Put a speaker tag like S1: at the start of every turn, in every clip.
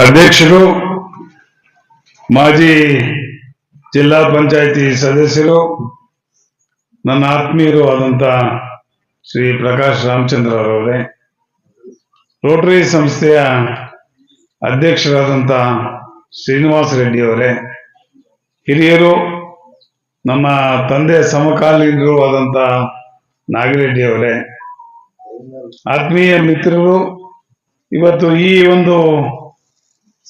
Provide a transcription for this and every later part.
S1: ಅಧ್ಯಕ್ಷರು, ಮಾಜಿ ಜಿಲ್ಲಾ ಪಂಚಾಯಿತಿ ಸದಸ್ಯರು, ನನ್ನ ಆತ್ಮೀಯರು ಆದಂತ ಶ್ರೀ ಪ್ರಕಾಶ್ ರಾಮಚಂದ್ರ ಅವರವರೇ, ರೋಟರಿ ಸಂಸ್ಥೆಯ ಅಧ್ಯಕ್ಷರಾದಂಥ ಶ್ರೀನಿವಾಸ ರೆಡ್ಡಿ ಅವರೇ, ಹಿರಿಯರು, ನಮ್ಮ ತಂದೆ ಸಮಕಾಲೀನರು ಆದಂಥ ನಾಗಿರೆಡ್ಡಿ ಅವರೇ, ಆತ್ಮೀಯ ಮಿತ್ರರು, ಇವತ್ತು ಈ ಒಂದು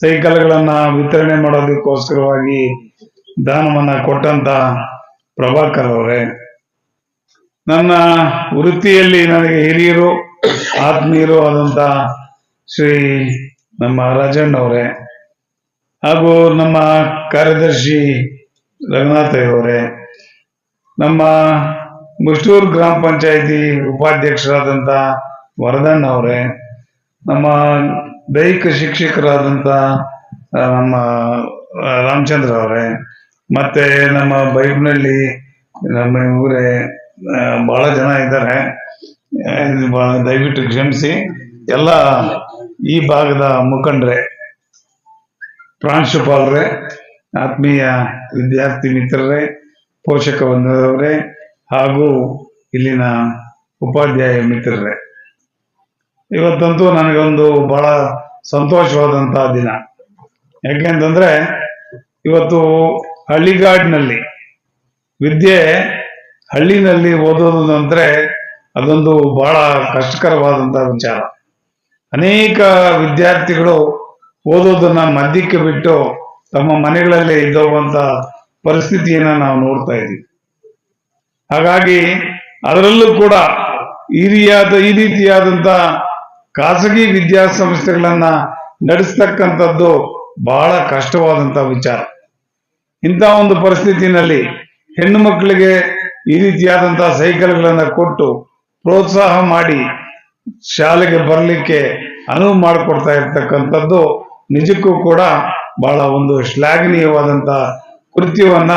S1: ಸೈಕಲ್ಗಳನ್ನ ವಿತರಣೆ ಮಾಡೋದಕ್ಕೋಸ್ಕರವಾಗಿ ದಾನವನ್ನ ಕೊಟ್ಟಂತ ಪ್ರಭಾಕರ್ ಅವರೇ. ನನ್ನ ವೃತ್ತಿಯಲ್ಲಿ ನನಗೆ ಹಿರಿಯರು, ಆತ್ಮೀಯರು ಆದಂತ ಶ್ರೀ ನಮ್ಮ ರಾಜಣ್ಣ ಅವರೇ ಹಾಗೂ ನಮ್ಮ ಕಾರ್ಯದರ್ಶಿ ಅವರೇ. ನಮ್ಮ ಮುಷ್ಟೂರು ಗ್ರಾಮ ಪಂಚಾಯಿತಿ ಉಪಾಧ್ಯಕ್ಷರಾದಂಥ ವರದಣ್ಣ ಅವರೇ, ನಮ್ಮ ದೈಹಿಕ ಶಿಕ್ಷಕರಾದಂಥ ನಮ್ಮ ರಾಮಚಂದ್ರ ಅವರೇ, ಮತ್ತೆ ನಮ್ಮ ಬೈಬ್ನಲ್ಲಿ ನಮ್ಮ ಊರೇ ಬಹಳ ಜನ ಇದ್ದಾರೆ. ದಯವಿಟ್ಟು ಕ್ಷಮಿಸಿ. ಎಲ್ಲ ಈ ಭಾಗದ ಮುಖಂಡ್ರೆ, ಪ್ರಾಂಶುಪಾಲರೇ, ಆತ್ಮೀಯ ವಿದ್ಯಾರ್ಥಿ ಮಿತ್ರರೇ, ಪೋಷಕ ಬಂಧುವರೇ ಹಾಗೂ ಇಲ್ಲಿನ ಉಪಾಧ್ಯಾಯ ಮಿತ್ರರೇ. ಇವತ್ತಂತೂ ನನಗೊಂದು ಬಹಳ ಸಂತೋಷವಾದಂತಹ ದಿನ. ಯಾಕೆಂತಂದ್ರೆ ಇವತ್ತು ಹಳ್ಳಿಗಾಡಿನಲ್ಲಿ ವಿದ್ಯೆ ಹಳ್ಳಿನಲ್ಲಿ ಓದೋದು ಅಂದ್ರೆ ಅದೊಂದು ಬಹಳ ಕಷ್ಟಕರವಾದಂತಹ ವಿಚಾರ. ಅನೇಕ ವಿದ್ಯಾರ್ಥಿಗಳು ಓದೋದನ್ನ ಮಧ್ಯಕ್ಕೆ ಬಿಟ್ಟು ತಮ್ಮ ಮನೆಗಳಲ್ಲೇ ಇದ್ದೋಗುವಂತ ಪರಿಸ್ಥಿತಿಯನ್ನ ನಾವು ನೋಡ್ತಾ ಇದ್ದೀವಿ. ಹಾಗಾಗಿ ಅದರಲ್ಲೂ ಕೂಡ ಈ ರೀತಿಯಾದ ಈ ರೀತಿಯಾದಂತ ಖಾಸಗಿ ವಿದ್ಯಾಸಂಸ್ಥೆಗಳನ್ನ ನಡೆಸ್ತಕ್ಕಂಥದ್ದು ಬಹಳ ಕಷ್ಟವಾದಂಥ ವಿಚಾರ. ಇಂಥ ಒಂದು ಪರಿಸ್ಥಿತಿನಲ್ಲಿ ಹೆಣ್ಣು ಮಕ್ಕಳಿಗೆ ಈ ರೀತಿಯಾದಂತಹ ಸೈಕಲ್ಗಳನ್ನು ಕೊಟ್ಟು ಪ್ರೋತ್ಸಾಹ ಮಾಡಿ ಶಾಲೆಗೆ ಬರಲಿಕ್ಕೆ ಅನುವು ಮಾಡಿಕೊಡ್ತಾ ಇರ್ತಕ್ಕಂಥದ್ದು ನಿಜಕ್ಕೂ ಕೂಡ ಬಹಳ ಒಂದು ಶ್ಲಾಘನೀಯವಾದಂಥ ಕೃತ್ಯವನ್ನ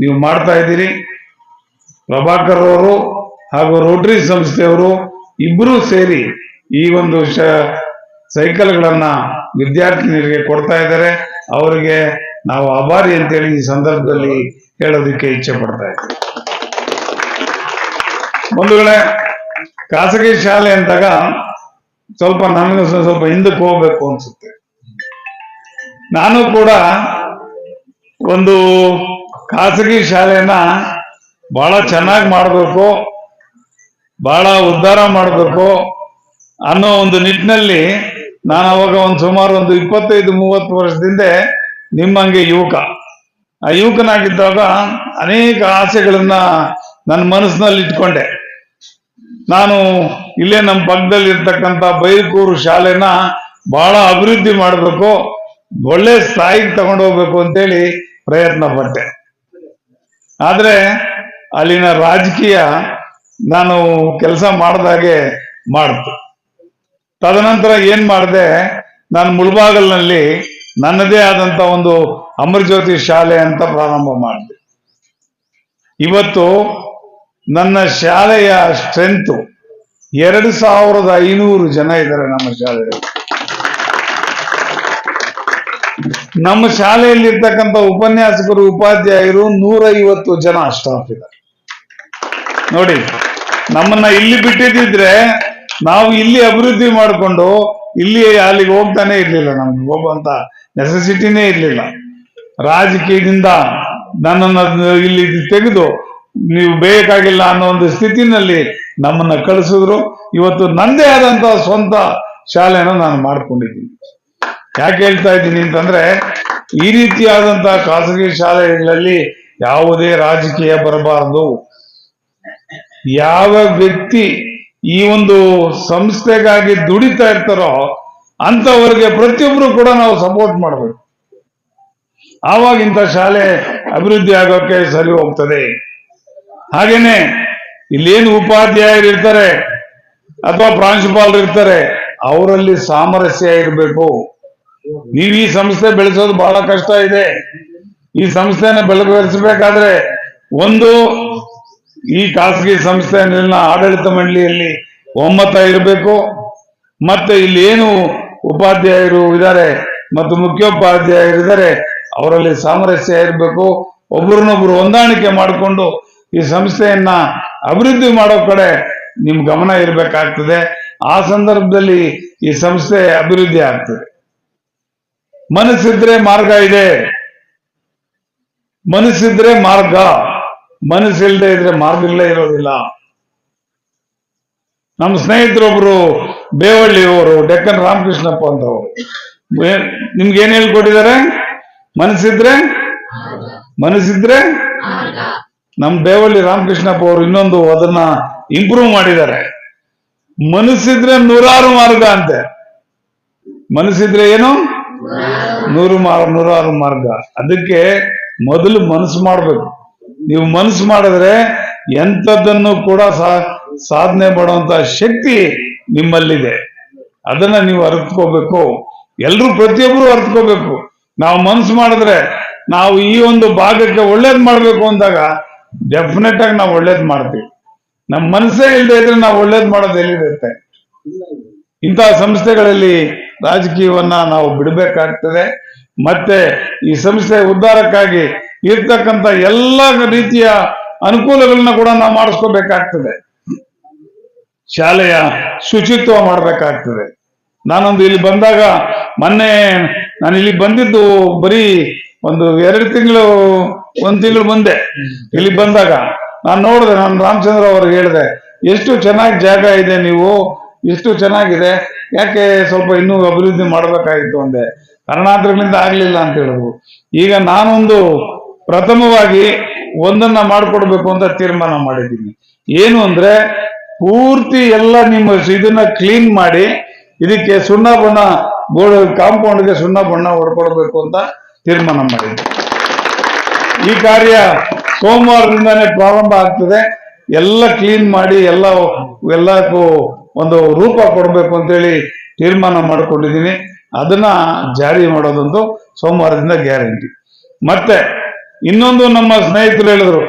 S1: ನೀವು ಮಾಡ್ತಾ ಇದ್ದೀರಿ. ಪ್ರಭಾಕರ್ ಅವರು ಹಾಗೂ ರೋಟರಿ ಸಂಸ್ಥೆಯವರು ಇಬ್ಬರೂ ಸೇರಿ ಈ ಒಂದು ಸೈಕಲ್ಗಳನ್ನ ವಿದ್ಯಾರ್ಥಿನಿಯರಿಗೆ ಕೊಡ್ತಾ ಇದ್ದಾರೆ. ಅವರಿಗೆ ನಾವು ಆಭಾರಿ ಅಂತೇಳಿ ಈ ಸಂದರ್ಭದಲ್ಲಿ ಹೇಳೋದಕ್ಕೆ ಇಚ್ಛೆ ಪಡ್ತಾ ಇದ್ದೀವಿ ಬಂಧುಗಳೇ, ಖಾಸಗಿ ಶಾಲೆ ಅಂದಾಗ ಸ್ವಲ್ಪ ನನಗೂ ಸ್ವಲ್ಪ ಸ್ವಲ್ಪ ಹಿಂದಕ್ಕೆ ಹೋಗ್ಬೇಕು ಅನ್ಸುತ್ತೆ. ನಾನು ಕೂಡ ಒಂದು ಖಾಸಗಿ ಶಾಲೆನ ಬಹಳ ಚೆನ್ನಾಗಿ ಮಾಡಬೇಕು ಬಹಳ ಉದ್ಧಾರ ಮಾಡಬೇಕು ಅನ್ನೋ ಒಂದು ನಿಟ್ಟಿನಲ್ಲಿ ನಾನು ಅವಾಗ ಒಂದು ಸುಮಾರು ಒಂದು ಇಪ್ಪತ್ತೈದು, ಮೂವತ್ತು ವರ್ಷದಿಂದ ನಿಮ್ಮಂಗೆ ಯುವಕ. ಆ ಯುವಕನಾಗಿದ್ದಾಗ ಅನೇಕ ಆಸೆಗಳನ್ನ ನನ್ನ ಮನಸ್ಸಿನಲ್ಲಿ ಇಟ್ಕೊಂಡೆ. ನಾನು ಇಲ್ಲೇ ನಮ್ಮ ಪಕ್ಕದಲ್ಲಿ ಇರ್ತಕ್ಕಂಥ ಬೈಲ್ಕೂರು ಶಾಲೆನ ಬಹಳ ಅಭಿವೃದ್ಧಿ ಮಾಡಬೇಕು, ಒಳ್ಳೆ ಸ್ಥಾಯಿಗೆ ತಗೊಂಡೋಗ್ಬೇಕು ಅಂತೇಳಿ ಪ್ರಯತ್ನ ಪಟ್ಟೆ. ಆದರೆ ಅಲ್ಲಿನ ರಾಜಕೀಯ ನಾನು ಕೆಲಸ ಮಾಡ್ದಾಗೆ ಮಾಡ್ತು. ತದನಂತರ ಏನ್ ಮಾಡಿದೆ, ನಾನು ಮುಳ್ಬಾಗಲ್ನಲ್ಲಿ ನನ್ನದೇ ಆದಂತ ಒಂದು ಅಮರಜ್ಯೋತಿ ಶಾಲೆ ಅಂತ ಪ್ರಾರಂಭ ಮಾಡಿದೆ. ಇವತ್ತು ನನ್ನ ಶಾಲೆಯ ಸ್ಟ್ರೆಂತ್ ಎರಡು ಸಾವಿರದ ಐನೂರು ಜನ ಇದ್ದಾರೆ ನಮ್ಮ ಶಾಲೆಯಲ್ಲಿ. ನಮ್ಮ ಶಾಲೆಯಲ್ಲಿ ಉಪನ್ಯಾಸಕರು, ಉಪಾಧ್ಯಾಯರು ನೂರೈವತ್ತು ಜನ ಸ್ಟಾಫ್ ಇದ್ದಾರೆ. ನೋಡಿ, ನಮ್ಮನ್ನ ಇಲ್ಲಿ ಬಿಟ್ಟಿದ್ದಿದ್ರೆ ನಾವು ಇಲ್ಲಿ ಅಭಿವೃದ್ಧಿ ಮಾಡಿಕೊಂಡು ಇಲ್ಲಿ ಅಲ್ಲಿಗೆ ಹೋಗ್ತಾನೆ ಇರ್ಲಿಲ್ಲ ನಮ್ಗೆ. ಹೋಗುವಂತ ನೆಸೆಸಿಟಿನೇ ಇರ್ಲಿಲ್ಲ. ರಾಜಕೀಯದಿಂದ ನನ್ನನ್ನು ಇಲ್ಲಿ ತೆಗೆದು ನೀವು ಬೇಕಾಗಿಲ್ಲ ಅನ್ನೋ ಒಂದು ಸ್ಥಿತಿನಲ್ಲಿ ನಮ್ಮನ್ನ ಕಳಿಸಿದ್ರು. ಇವತ್ತು ನಂದೇ ಆದಂತ ಸ್ವಂತ ಶಾಲೆನ ನಾನು ಮಾಡ್ಕೊಂಡಿದ್ದೀನಿ. ಯಾಕೆ ಹೇಳ್ತಾ ಇದ್ದೀನಿ ಅಂತಂದ್ರೆ, ಈ ರೀತಿಯಾದಂತ ಖಾಸಗಿ ಶಾಲೆಗಳಲ್ಲಿ ಯಾವುದೇ ರಾಜಕೀಯ ಬರಬಾರದು. ಯಾವ ವ್ಯಕ್ತಿ ಈ ಒಂದು ಸಂಸ್ಥೆಗಾಗಿ ದುಡಿತಾ ಇರ್ತಾರೋ ಅಂತವರಿಗೆ ಪ್ರತಿಯೊಬ್ರು ಕೂಡ ನಾವು ಸಪೋರ್ಟ್ ಮಾಡಬೇಕು. ಆವಾಗ ಇಂಥ ಶಾಲೆ ಅಭಿವೃದ್ಧಿ ಆಗೋಕೆ ಸರಿ ಹೋಗ್ತದೆ. ಹಾಗೇನೆ ಇಲ್ಲೇನು ಉಪಾಧ್ಯಾಯರು ಇರ್ತಾರೆ ಅಥವಾ ಪ್ರಾಂಶುಪಾಲರು ಇರ್ತಾರೆ, ಅವರಲ್ಲಿ ಸಾಮರಸ್ಯ ಇರಬೇಕು. ನೀವು ಈ ಸಂಸ್ಥೆ ಬೆಳೆಸೋದು ಬಹಳ ಕಷ್ಟ ಇದೆ. ಈ ಸಂಸ್ಥೆನ ಬೆಳಗಿಸಬೇಕಾದ್ರೆ ಒಂದು ಈ ಖಾಸಗಿ ಸಂಸ್ಥೆಯಲ್ಲಿನ ಆಡಳಿತ ಮಂಡಳಿಯಲ್ಲಿ ಒಮ್ಮತ ಇರಬೇಕು. ಮತ್ತೆ ಇಲ್ಲಿ ಏನು ಉಪಾಧ್ಯಾಯರು ಇದ್ದಾರೆ ಮತ್ತು ಮುಖ್ಯೋಪಾಧ್ಯಾಯರಿದ್ದಾರೆ ಅವರಲ್ಲಿ ಸಾಮರಸ್ಯ ಇರಬೇಕು. ಒಬ್ರನ್ನೊಬ್ರು ಹೊಂದಾಣಿಕೆ ಮಾಡಿಕೊಂಡು ಈ ಸಂಸ್ಥೆಯನ್ನ ಅಭಿವೃದ್ಧಿ ಮಾಡೋ ಕಡೆ ನಿಮ್ ಗಮನ ಇರಬೇಕಾಗ್ತದೆ. ಆ ಸಂದರ್ಭದಲ್ಲಿ ಈ ಸಂಸ್ಥೆ ಅಭಿವೃದ್ಧಿ ಆಗ್ತದೆ. ಮನಸ್ಸಿದ್ರೆ ಮಾರ್ಗ ಇದೆ. ಮನಸ್ಸಿದ್ರೆ ಮಾರ್ಗ. ಮನಸ್ಸಿಲ್ಲದೆ ಇದ್ರೆ ಮಾರ್ಗಗಳೇ ಇರೋದಿಲ್ಲ. ನಮ್ಮ ಸ್ನೇಹಿತರೊಬ್ರು ಬೇವಳ್ಳಿಯವರು ಡೆಕ್ಕನ್ ರಾಮಕೃಷ್ಣಪ್ಪ ಅಂತವರು. ನಿಮ್ಗೆ ಏನ್ ಹೇಳ್ಕೊಟ್ಟಿದ್ದಾರೆ? ಮನಸ್ಸಿದ್ರೆ? ಮನಸ್ಸಿದ್ರೆ? ನಮ್ ಬೇವಳ್ಳಿ ರಾಮಕೃಷ್ಣಪ್ಪ ಅವರು ಇನ್ನೊಂದು ಅದನ್ನ ಇಂಪ್ರೂವ್ ಮಾಡಿದ್ದಾರೆ. ಮನಸ್ಸಿದ್ರೆ ನೂರಾರು ಮಾರ್ಗ ಅಂತೆ. ಮನಸ್ಸಿದ್ರೆ ಏನು? ನೂರು ಮಾರ್ ನೂರಾರು ಮಾರ್ಗ. ಅದಕ್ಕೆ ಮೊದಲು ಮನಸ್ಸು ಮಾಡ್ಬೇಕು. ನೀವು ಮನಸ್ಸು ಮಾಡಿದ್ರೆ ಎಂಥದ್ದನ್ನು ಕೂಡ ಸಾಧನೆ ಮಾಡುವಂತ ಶಕ್ತಿ ನಿಮ್ಮಲ್ಲಿದೆ. ಅದನ್ನ ನೀವು ಅರ್ಥಕೋಬೇಕು ಎಲ್ರು ಪ್ರತಿಯೊಬ್ರು ಅರ್ಥಕೋಬೇಕು ನಾವು ಮನಸ್ಸು ಮಾಡಿದ್ರೆ ನಾವು ಈ ಒಂದು ಭಾಗಕ್ಕೆ ಒಳ್ಳೇದ್ ಮಾಡ್ಬೇಕು ಅಂದಾಗ ಡೆಫಿನೆಟ್ ಆಗಿ ನಾವು ಒಳ್ಳೇದ್ ಮಾಡ್ತೀವಿ. ನಮ್ಮ ಮನಸ್ಸೇ ಇಲ್ಲದೆ ಇದ್ರೆ ನಾವು ಒಳ್ಳೇದ್ ಮಾಡೋದು ಎಲ್ಲಿರುತ್ತೆ? ಇಂತಹ ಸಂಸ್ಥೆಗಳಲ್ಲಿ ರಾಜಕೀಯವನ್ನ ನಾವು ಬಿಡಬೇಕಾಗ್ತದೆ. ಮತ್ತೆ ಈ ಸಂಸ್ಥೆ ಉದ್ಧಾರಕ್ಕಾಗಿ ಇರ್ತಕ್ಕಂಥ ಎಲ್ಲ ರೀತಿಯ ಅನುಕೂಲಗಳನ್ನ ಕೂಡ ನಾವು ಮಾಡಿಸ್ಕೋಬೇಕಾಗ್ತದೆ. ಶಾಲೆಯ ಶುಚಿತ್ವ ಮಾಡಬೇಕಾಗ್ತದೆ. ನಾನೊಂದು ಇಲ್ಲಿ ಬಂದಾಗ ಮೊನ್ನೆ ನಾನು ಇಲ್ಲಿ ಬಂದಿದ್ದು ಬರೀ ಒಂದು ಎರಡು ತಿಂಗಳು, ಒಂದು ತಿಂಗಳು ಮುಂದೆ. ಇಲ್ಲಿ ಬಂದಾಗ ನಾನು ನೋಡಿದೆ, ನಾನು ರಾಮಚಂದ್ರ ಅವ್ರಿಗೆ ಹೇಳಿದೆ, ಎಷ್ಟು ಚೆನ್ನಾಗಿ ಜಾಗ ಇದೆ ನೀವು, ಎಷ್ಟು ಚೆನ್ನಾಗಿದೆ, ಯಾಕೆ ಸ್ವಲ್ಪ ಇನ್ನೂ ಅಭಿವೃದ್ಧಿ ಮಾಡಬೇಕಾಗಿತ್ತು? ಅಂದೆ. ಕಾರಣಾಂತರಗಳಿಂದ ಆಗ್ಲಿಲ್ಲ ಅಂತ ಹೇಳಿದ್ರು. ಈಗ ನಾನೊಂದು ಪ್ರಥಮವಾಗಿ ಒಂದನ್ನ ಮಾಡಿಕೊಡ್ಬೇಕು ಅಂತ ತೀರ್ಮಾನ ಮಾಡಿದ್ದೀನಿ. ಏನು ಅಂದ್ರೆ ಪೂರ್ತಿ ಎಲ್ಲ ನಿಮ್ಮ ಇದನ್ನ ಕ್ಲೀನ್ ಮಾಡಿ ಇದಕ್ಕೆ ಸುಣ್ಣ ಬಣ್ಣ ಬೋರ್ಡ್ ಕಾಂಪೌಂಡ್ಗೆ ಸುಣ್ಣ ಬಣ್ಣ ಹೊಡ್ಕೊಡ್ಬೇಕು ಅಂತ ತೀರ್ಮಾನ ಮಾಡಿದ್ದೆ ಈ ಕಾರ್ಯ ಸೋಮವಾರದಿಂದಾನೇ ಪ್ರಾರಂಭ ಆಗ್ತದೆ. ಎಲ್ಲ ಕ್ಲೀನ್ ಮಾಡಿ ಎಲ್ಲ ಎಲ್ಲಕ್ಕೂ ಒಂದು ರೂಪ ಕೊಡಬೇಕು ಅಂತೇಳಿ ತೀರ್ಮಾನ ಮಾಡಿಕೊಂಡಿದ್ದೀನಿ. ಅದನ್ನ ಜಾರಿ ಮಾಡೋದಂತೂ ಸೋಮವಾರದಿಂದ ಗ್ಯಾರಂಟಿ. ಮತ್ತೆ ಇನ್ನೊಂದು ನಮ್ಮ ಸ್ನೇಹಿತರು ಹೇಳಿದ್ರು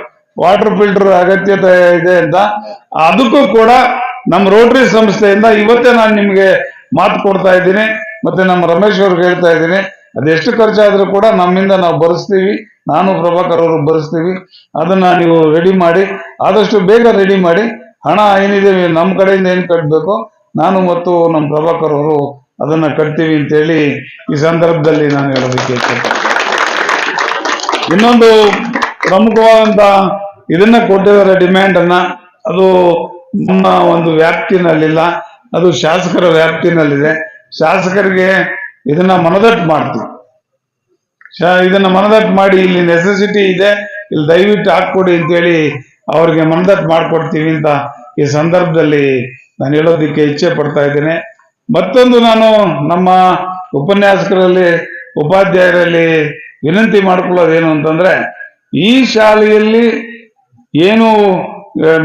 S1: ವಾಟರ್ ಫಿಲ್ಟರ್ ಅಗತ್ಯತೆ ಇದೆ ಅಂತ. ಅದಕ್ಕೂ ಕೂಡ ನಮ್ಮ ರೋಟರಿ ಸಂಸ್ಥೆಯಿಂದ ಇವತ್ತೇ ನಾನು ನಿಮಗೆ ಮಾತು ಕೊಡ್ತಾ ಇದ್ದೀನಿ, ಮತ್ತೆ ನಮ್ಮ ರಮೇಶ್ ಅವ್ರಿಗೆ ಹೇಳ್ತಾ ಇದ್ದೀನಿ. ಅದೆಷ್ಟು ಖರ್ಚಾದ್ರೂ ಕೂಡ ನಮ್ಮಿಂದ ನಾವು ಬರೆಸ್ತೀವಿ. ನಾನು ಪ್ರಭಾಕರ್ ಅವರು ಬರೆಸ್ತೀವಿ. ಅದನ್ನ ನೀವು ರೆಡಿ ಮಾಡಿ, ಆದಷ್ಟು ಬೇಗ ರೆಡಿ ಮಾಡಿ. ಹಣ ಏನಿದೆ ನಮ್ಮ ಕಡೆಯಿಂದ ಏನು ಕಟ್ಟಬೇಕು ನಾನು ಮತ್ತು ನಮ್ಮ ಪ್ರಭಾಕರ್ ಅವರು ಅದನ್ನ ಕಟ್ತೀವಿ ಅಂತೇಳಿ ಈ ಸಂದರ್ಭದಲ್ಲಿ ನಾನು ಹೇಳೋದಕ್ಕೆ ಇನ್ನೊಂದು ಪ್ರಮುಖವಾದಂತ ಇದನ್ನ ಕೊಟ್ಟಿದ್ದಾರೆ ಡಿಮ್ಯಾಂಡ್ ಅನ್ನ. ಅದು ನಮ್ಮ ಒಂದು ವ್ಯಾಪ್ತಿನಲ್ಲಿಲ್ಲ. ಅದು ಶಾಸಕರ ವ್ಯಾಪ್ತಿನಲ್ಲಿದೆ. ಶಾಸಕರಿಗೆ ಇದನ್ನ ಮನದಟ್ಟು ಮಾಡ್ತೀವಿ. ಇದನ್ನ ಮನದಟ್ಟು ಮಾಡಿ ಇಲ್ಲಿ ನೆಸೆಸಿಟಿ ಇದೆ. ಇಲ್ಲಿ ದಯವಿಟ್ಟು ಹಾಕ್ಕೊಡಿ ಅಂತೇಳಿ ಅವ್ರಿಗೆ ಮನದಟ್ಟು ಮಾಡ್ಕೊಡ್ತೀವಿ ಅಂತ ಈ ಸಂದರ್ಭದಲ್ಲಿ ನಾನು ಹೇಳೋದಕ್ಕೆ ಇಚ್ಛೆ ಪಡ್ತಾ ಇದ್ದೇನೆ. ಮತ್ತೊಂದು ನಾನು ನಮ್ಮ ಉಪನ್ಯಾಸಕರಲ್ಲಿ, ಉಪಾಧ್ಯಾಯರಲ್ಲಿ ವಿನಂತಿ ಮಾಡ್ಕೊಳ್ಳೋದೇನು ಅಂತಂದ್ರೆ, ಈ ಶಾಲೆಯಲ್ಲಿ ಏನು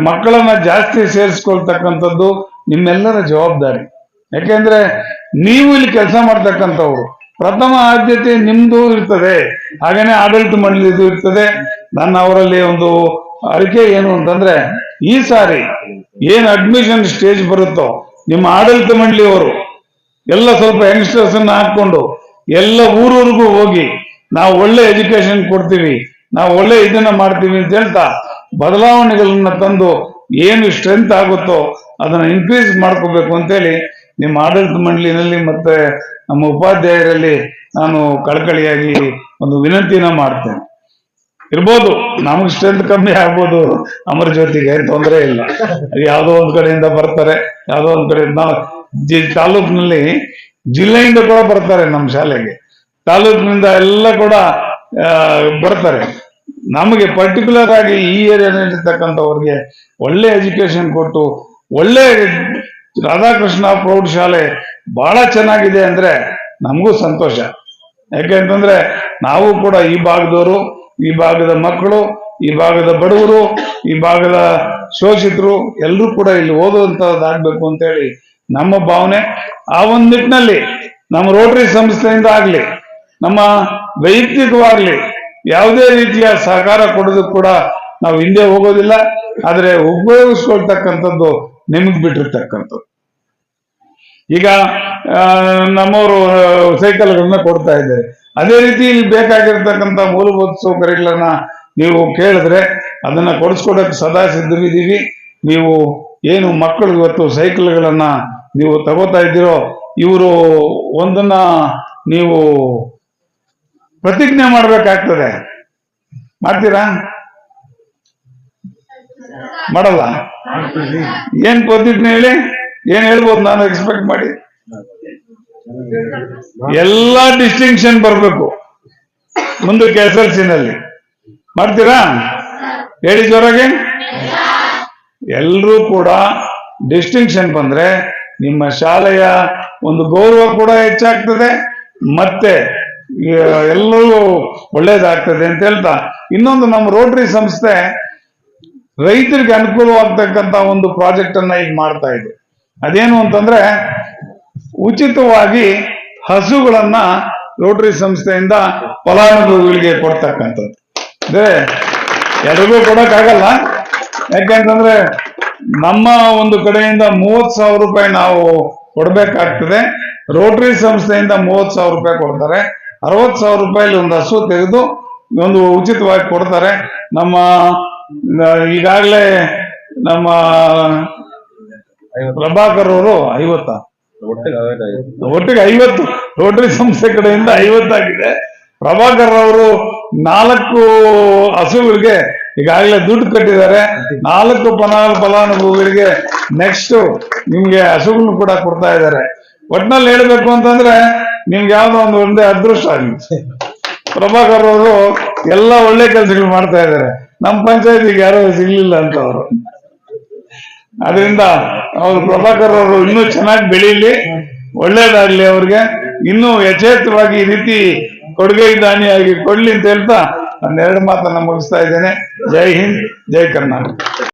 S1: ಮಕ್ಕಳನ್ನ ಜಾಸ್ತಿ ಸೇರಿಸ್ಕೊಳ್ತಕ್ಕಂಥದ್ದು ನಿಮ್ಮೆಲ್ಲರ ಜವಾಬ್ದಾರಿ. ಯಾಕೆಂದ್ರೆ, ನೀವು ಇಲ್ಲಿ ಕೆಲಸ ಮಾಡ್ತಕ್ಕಂಥವ್ರು, ಪ್ರಥಮ ಆದ್ಯತೆ ನಿಮ್ದು ಇರ್ತದೆ. ಹಾಗೇನೆ ಆಡಳಿತ ಮಂಡಳಿದು ಇರ್ತದೆ. ನನ್ನ ಅವರಲ್ಲಿ ಒಂದು ಅರಿಕೆ ಏನು ಅಂತಂದ್ರೆ, ಈ ಸಾರಿ ಏನ್ ಅಡ್ಮಿಷನ್ ಸ್ಟೇಜ್ ಬರುತ್ತೋ, ನಿಮ್ಮ ಆಡಳಿತ ಮಂಡಳಿಯವರು, ಎಲ್ಲ ಸ್ವಲ್ಪ ಯಂಗ್ಸ್ಟರ್ಸ್ ಅನ್ನ ಹಾಕೊಂಡು ಎಲ್ಲ ಊರೂರಿಗೂ ಹೋಗಿ ನಾವು ಒಳ್ಳೆ ಎಜುಕೇಶನ್ ಕೊಡ್ತೀವಿ, ನಾವು ಒಳ್ಳೆ ಇದನ್ನ ಮಾಡ್ತೀವಿ ಅಂತ ಹೇಳ್ತಾ ಬದಲಾವಣೆಗಳನ್ನ ತಂದು ಏನು ಸ್ಟ್ರೆಂತ್ ಆಗುತ್ತೋ ಅದನ್ನ ಇನ್ಕ್ರೀಸ್ ಮಾಡ್ಕೋಬೇಕು ಅಂತೇಳಿ ನಿಮ್ಮ ಆಡಳಿತ ಮಂಡಳಿನಲ್ಲಿ ಮತ್ತೆ ನಮ್ಮ ಉಪಾಧ್ಯಾಯರಲ್ಲಿ ನಾನು ಕಳಕಳಿಯಾಗಿ ಒಂದು ವಿನಂತಿನ ಮಾಡ್ತೇನೆ. ಇರ್ಬೋದು, ನಮಗೆ ಸ್ಟ್ರೆಂತ್ ಕಮ್ಮಿ ಆಗ್ಬೋದು, ಅಮರ ಜ್ಯೋತಿಗೆ ತೊಂದರೆ ಇಲ್ಲ. ಯಾವುದೋ ಒಂದ್ ಕಡೆಯಿಂದ ಬರ್ತಾರೆ, ಯಾವುದೋ ಒಂದ್ ಕಡೆಯಿಂದ ತಾಲೂಕಿನಲ್ಲಿ ಜಿಲ್ಲೆಯಿಂದ ಕೂಡ ಬರ್ತಾರೆ ನಮ್ಮ ಶಾಲೆಗೆ. ತಾಲೂಕಿನಿಂದ ಎಲ್ಲ ಕೂಡ ಬರ್ತಾರೆ. ನಮಗೆ ಪರ್ಟಿಕ್ಯುಲರ್ ಆಗಿ ಈ ಏರಿಯಾದಲ್ಲಿರ್ತಕ್ಕಂಥವ್ರಿಗೆ ಒಳ್ಳೆ ಎಜುಕೇಶನ್ ಕೊಟ್ಟು, ಒಳ್ಳೆ ರಾಧಾಕೃಷ್ಣ ಪ್ರೌಢಶಾಲೆ ಬಹಳ ಚೆನ್ನಾಗಿದೆ ಅಂದ್ರೆ ನಮಗೂ ಸಂತೋಷ. ಯಾಕೆಂತಂದ್ರೆ ನಾವು ಕೂಡ ಈ ಭಾಗದವರು, ಈ ಭಾಗದ ಮಕ್ಕಳು, ಈ ಭಾಗದ ಬಡವರು, ಈ ಭಾಗದ ಶೋಷಿತರು ಎಲ್ಲರೂ ಕೂಡ ಇಲ್ಲಿ ಓದುವಂತದ್ದಾಗ್ಬೇಕು ಅಂತೇಳಿ ನಮ್ಮ ಭಾವನೆ. ಆ ಒಂದು ನಿಟ್ಟಿನಲ್ಲಿ ನಮ್ಮ ರೋಟರಿ ಸಂಸ್ಥೆಯಿಂದ ಆಗ್ಲಿ ನಮ್ಮ ವೈಯಕ್ತಿಕವಾಗಲಿ ಯಾವುದೇ ರೀತಿಯ ಸಹಕಾರ ಕೊಡೋದು ಕೂಡ ನಾವು ಹಿಂದೆ ಹೋಗೋದಿಲ್ಲ, ಆದರೆ ಉಪಯೋಗಿಸ್ಕೊಳ್ತಕ್ಕಂಥದ್ದು ನಿಮಗೆ ಬಿಟ್ಟಿರ್ತಕ್ಕಂಥದ್ದು. ಈಗ ನಮ್ಮವರು ಸೈಕಲ್ಗಳನ್ನ ಕೊಡ್ತಾ ಇದ್ದಾರೆ. ಅದೇ ರೀತಿ ಇಲ್ಲಿ ಬೇಕಾಗಿರ್ತಕ್ಕಂಥ ಮೂಲಭೂತ ಸೌಕರ್ಯಗಳನ್ನ ನೀವು ಕೇಳಿದ್ರೆ ಅದನ್ನ ಕೊಡಿಸ್ಕೊಡಕ್ಕೆ ಸದಾ ಸಿದ್ಧವಿದ್ದೀವಿ ನೀವು ಏನು ಮಕ್ಕಳು ಇವತ್ತು ಸೈಕಲ್ಗಳನ್ನ ನೀವು ತಗೋತಾ ಇದ್ದೀರೋ, ಇವರು ಒಂದನ್ನ ನೀವು ಪ್ರತಿಜ್ಞೆ ಮಾಡ್ಬೇಕಾಗ್ತದೆ. ಮಾಡ್ತೀರಾ? ಮಾಡಲ್ಲ? ಏನ್ ಪ್ರತಿಜ್ಞೆ ಹೇಳಿ? ಏನ್ ಹೇಳ್ಬೋದು ನಾನು ಎಕ್ಸ್ಪೆಕ್ಟ್ ಮಾಡಿ? ಎಲ್ಲಾ ಡಿಸ್ಟಿಂಕ್ಷನ್ ಬರಬೇಕು. ಮುಂದಕ್ಕೆ ಎಸ್ ಎಲ್ ಸಿನಲ್ಲಿ ಮಾಡ್ತೀರಾ? ಹೇಳಿ ಜೋರಾಗಿ. ಎಲ್ಲರೂ ಕೂಡ ಡಿಸ್ಟಿಂಕ್ಷನ್ ಬಂದ್ರೆ ನಿಮ್ಮ ಶಾಲೆಯ ಒಂದು ಗೌರವ ಕೂಡ ಹೆಚ್ಚಾಗ್ತದೆ, ಮತ್ತೆ ಆ, ಎಲ್ಲರೂ ಒಳ್ಳೇದಾಗ್ತದೆ ಅಂತ ಹೇಳ್ತಾ. ಇನ್ನೊಂದು ನಮ್ಮ ರೋಟರಿ ಸಂಸ್ಥೆ ರೈತರಿಗೆ ಅನುಕೂಲವಾಗ್ತಕ್ಕಂತ ಒಂದು ಪ್ರಾಜೆಕ್ಟ್ ಅನ್ನ ಈಗ ಮಾಡ್ತಾ ಇದೆ. ಅದೇನು ಅಂತಂದ್ರೆ ಉಚಿತವಾಗಿ ಹಸುಗಳನ್ನ ರೋಟರಿ ಸಂಸ್ಥೆಯಿಂದ ಫಲಾನುಭವಿಗಳಿಗೆ ಕೊಡ್ತಕ್ಕಂಥದ್ದು. ಅಂದ್ರೆ ಎಲ್ರಿಗೂ ಕೊಡಕ್ಕಾಗಲ್ಲ. ಯಾಕೆಂತಂದ್ರೆ ನಮ್ಮ ಒಂದು ಕಡೆಯಿಂದ ಮೂವತ್ ಸಾವಿರ ರೂಪಾಯಿ ನಾವು ಕೊಡ್ಬೇಕಾಗ್ತದೆ. ರೋಟರಿ ಸಂಸ್ಥೆಯಿಂದ ಮೂವತ್ ಸಾವಿರ ರೂಪಾಯಿ ಕೊಡ್ತಾರೆ. ಅರವತ್ ಸಾವಿರ ರೂಪಾಯಿ ಒಂದು ಹಸು ತೆಗೆದು ಒಂದು ಉಚಿತವಾಗಿ ಕೊಡ್ತಾರೆ. ನಮ್ಮ ಈಗಾಗಲೇ ನಮ್ಮ ಪ್ರಭಾಕರ್ ಅವರು ಐವತ್ತ. ಒಟ್ಟಿಗೆ ಐವತ್ತು. ರೋಟರಿ ಸಂಸ್ಥೆ ಕಡೆಯಿಂದ ಐವತ್ತಾಗಿದೆ. ಪ್ರಭಾಕರ್ ಅವರು ನಾಲ್ಕು ಹಸುಗಳಿಗೆ ಈಗಾಗಲೇ ದುಡ್ಡು ಕಟ್ಟಿದ್ದಾರೆ. ನಾಲ್ಕು ಫಲ ಫಲಾನುಭವಿಗಳಿಗೆ ನೆಕ್ಸ್ಟ್ ನಿಮ್ಗೆ ಹಸುಗಳನ್ನು ಕೂಡ ಕೊಡ್ತಾ ಇದ್ದಾರೆ. ಒಟ್ನಲ್ಲಿ ಹೇಳ್ಬೇಕು ಅಂತಂದ್ರೆ ನಿಮ್ಗೆ ಯಾವ್ದೋ ಒಂದು ಒಂದೇ ಅದೃಷ್ಟ ಆಗಿದೆ ಪ್ರಭಾಕರ್ ಅವರು ಎಲ್ಲ ಒಳ್ಳೆ ಕೆಲಸಗಳು ಮಾಡ್ತಾ ಇದ್ದಾರೆ ನಮ್ಮ ಪಂಚಾಯತಿಗೆ ಯಾರು ಸಿಗ್ಲಿಲ್ಲ ಅಂತ ಅವರು. ಅದರಿಂದ ಅವರು ಪ್ರಭಾಕರ್ ಅವರು ಇನ್ನೂ ಚೆನ್ನಾಗಿ ಬೆಳೀಲಿ, ಒಳ್ಳೇದಾಗ್ಲಿ ಅವ್ರಿಗೆ. ಇನ್ನೂ ಯಥೇಚ್ಛವಾಗಿ ಈ ರೀತಿ ಕೊಡುಗೆ ದಾನಿಯಾಗಿ ಕೊಡ್ಲಿ ಅಂತ ಹೇಳ್ತಾ ಒಂದೆರಡು ಮಾತನ್ನ ಮುಗಿಸ್ತಾ ಇದ್ದೇನೆ. ಜೈ ಹಿಂದ್, ಜೈ ಕರ್ನಾಟಕ.